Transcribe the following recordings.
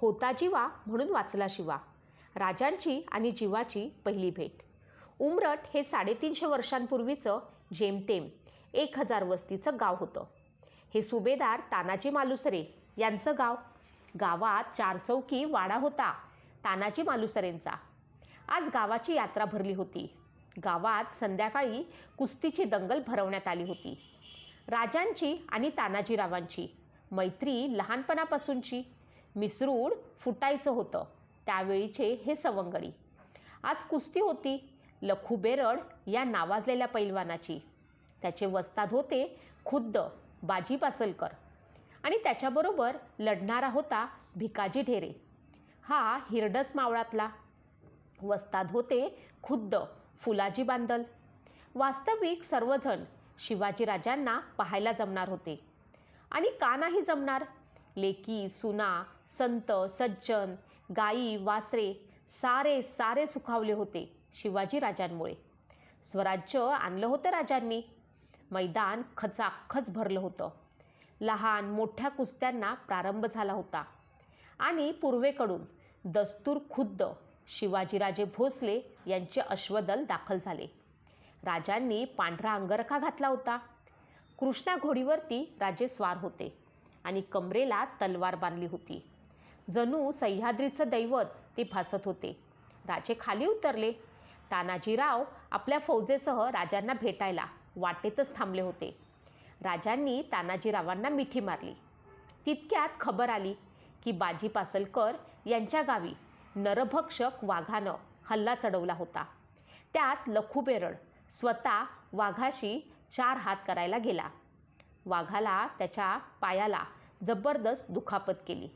होता जीवा म्हणून वाचला शिवा. राजांची आणि जीवाची पहिली भेट. उमरट हे साडेतीनशे वर्षांपूर्वीचं जेमतेम एक हजार वस्तीचं गाव होतं. हे सुभेदार तानाजी मालुसरे यांचं गाव. गावात चार चौकी वाडा होता तानाजी मालुसरेंचा. आज गावाची यात्रा भरली होती. गावात संध्याकाळी कुस्तीची दंगल भरवण्यात आली होती. राजांची आणि तानाजीरावांची मैत्री लहानपणापासूनची. मिसरूड फुटायचं होतं. त्यावेळीचे हे सवंगडी. आज कुस्ती होती. लखू बेरड या नावाजलेल्या पैलवानाची. त्याचे वस्ताद होते खुद्द बाजी पासलकर. आणि त्याच्याबरोबर लढणारा होता भिकाजी ढेरे. हा हिरडस मावळातला. वस्ताद होते खुद्द फुलाजी बांदल. वास्तविक सर्वजण शिवाजीराजांना पाहायला जमणार होते. आणि का नाही जमणार? लेकी सुना संत सज्जन गाई वासरे सारे सारे सुखावले होते शिवाजी राजांमुळे. स्वराज्य आणलं होतं राजांनी. मैदान खचाखच भरलं होतं. लहान मोठ्या कुस्त्यांना प्रारंभ झाला होता. आणि पूर्वेकडून दस्तूर खुद्द शिवाजीराजे भोसले यांचे अश्वदल दाखल झाले. राजांनी पांढरा अंगरखा घातला होता. कृष्णा घोडीवरती राजे स्वार होते. आणि कमरेला तलवार बांधली होती. जणू सह्याद्रीचं दैवत ते भासत होते. राजे खाली उतरले. तानाजीराव आपल्या फौजेसह राजांना भेटायला वाटेतच थांबले होते. राजांनी तानाजीरावांना मिठी मारली. तितक्यात खबर आली की बाजी पासलकर यांच्या गावी नरभक्षक वाघानं हल्ला चढवला होता. त्यात लखू बेरड स्वतः वाघाशी चार हात करायला गेला. वाघाला त्याच्या पायाला जबरदस्त दुखापत केली.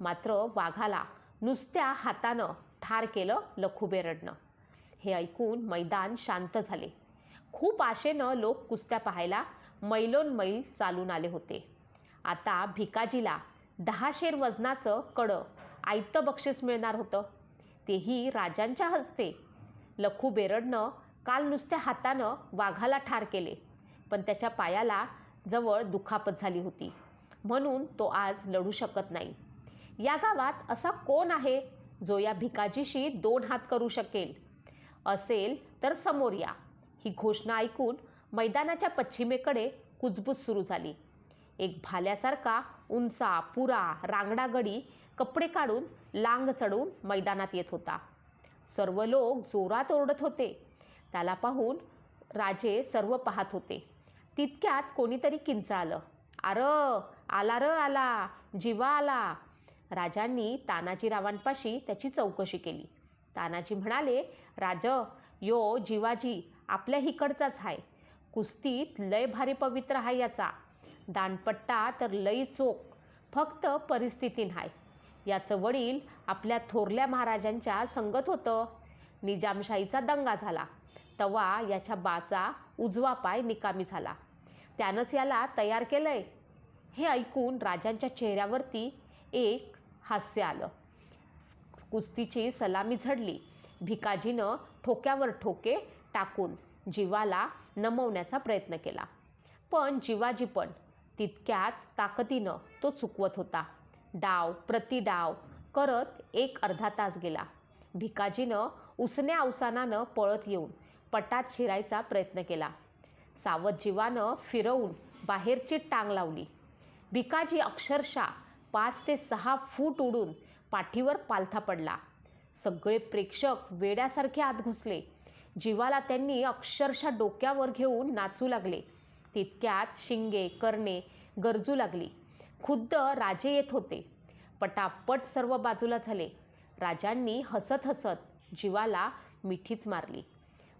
मात्र वाघाला नुसत्या हातानं ठार केलं लखुबेरडनं. हे ऐकून मैदान शांत झाले. खूप आशेनं लोक कुस्त्या पाहायला मैलोन मैल चालून आले होते. आता भिकाजीला दहा शेर वजनाचं कडं आयतं बक्षीस मिळणार होतं. तेही राजांच्या हस्ते. लखू बेरडनं काल नुसत्या हातानं वाघाला ठार केले. पण त्याच्या पायाला जवळ दुखापत झाली होती. म्हणून तो आज लढू शकत नाही. या गावात असा कोण आहे जो या भिकाजीशी दोन हात करू शकेल? असेल तर समोर या. ही घोषणा ऐकून मैदानाच्या पश्चिमेकडे कुजबूज सुरू झाली. एक भाल्यासारखा उंचा पुरा रांगडा गडी कपडे काढून लांग चढून मैदानात येत होता. सर्व लोक जोरात ओरडत होते. त्याला पाहून राजे सर्व पाहत होते. तितक्यात कोणीतरी किंचाळलं. आर आला र आला जीवा आला. राजांनी तानाजीरावांपाशी त्याची चौकशी केली. तानाजी म्हणाले राज यो जीवाजी आपल्या हिकडचाच आहे कुस्तीत लय भारी पवित्र आहे याचा. दांडपट्टा तर लई चोख फक्त परिस्थिती आहे याचं वडील आपल्या थोरल्या महाराजांच्या संगत होतं. निजामशाहीचा दंगा झाला. तवा याच्या बाचा उजवा पाय निकामी झाला. त्यानंच याला तयार केलंय. हे ऐकून राजांच्या चेहऱ्यावरती एक हास्य आलं. कुस्तीची सलामी झडली. भिकाजीनं ठोक्यावर ठोके टाकून जीवाला नमवण्याचा प्रयत्न केला. पण जीवाजी पण तितक्याच ताकदीनं तो चुकवत होता. डाव प्रतिडाव करत एक अर्धा तास गेला. भिकाजीनं उसन्या अवसानानं पळत येऊन पटात शिरायचा प्रयत्न केला. सावध जीवानं फिरवून बाहेरची टांग लावली. भिकाजी अक्षरशः पाच ते सहा फूट उडून पाठीवर पालथा पडला. सगळे प्रेक्षक वेड्यासारखे आत घुसले. जीवाला त्यांनी अक्षरशः डोक्यावर घेऊन नाचू लागले. तितक्यात शिंगे करणे गरजू लागली. खुद्द राजे येत होते. पटापट सर्व बाजूला झाले. राजांनी हसत हसत जीवाला मिठीच मारली.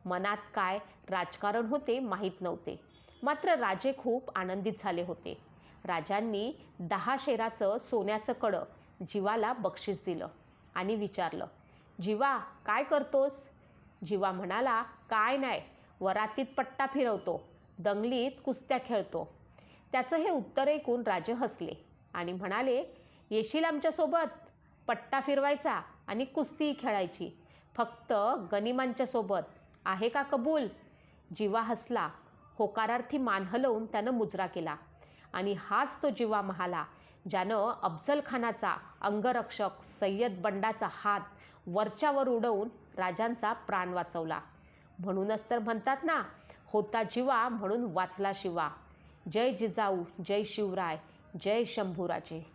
मनात काय राजकारण होते माहीत नव्हते. मात्र राजे खूप आनंदित झाले होते. राजांनी दहा शेराचं सोन्याचं कडं जीवाला बक्षीस दिलं आणि विचारलं जीवा काय करतोस? जीवा म्हणाला काय नाही वरातीत पट्टा फिरवतो दंगलीत कुस्त्या खेळतो. त्याचं हे उत्तर ऐकून राजे हसले आणि म्हणाले येशील आमच्यासोबत? पट्टा फिरवायचा आणि कुस्ती खेळायची फक्त गनिमांच्यासोबत आहे का कबूल? जिवा हसला. होकारार्थी मान हलवून त्यानं मुजरा केला. आणि हाच तो जिवा महाला ज्यानं अफजल खानाचा अंगरक्षक सय्यद बंडाचा हात वरच्यावर उडवून राजांचा प्राण वाचवला. म्हणूनच तर म्हणतात ना होता जिवा म्हणून वाचला शिवा. जय जिजाऊ जय शिवराय जय शंभूराजे.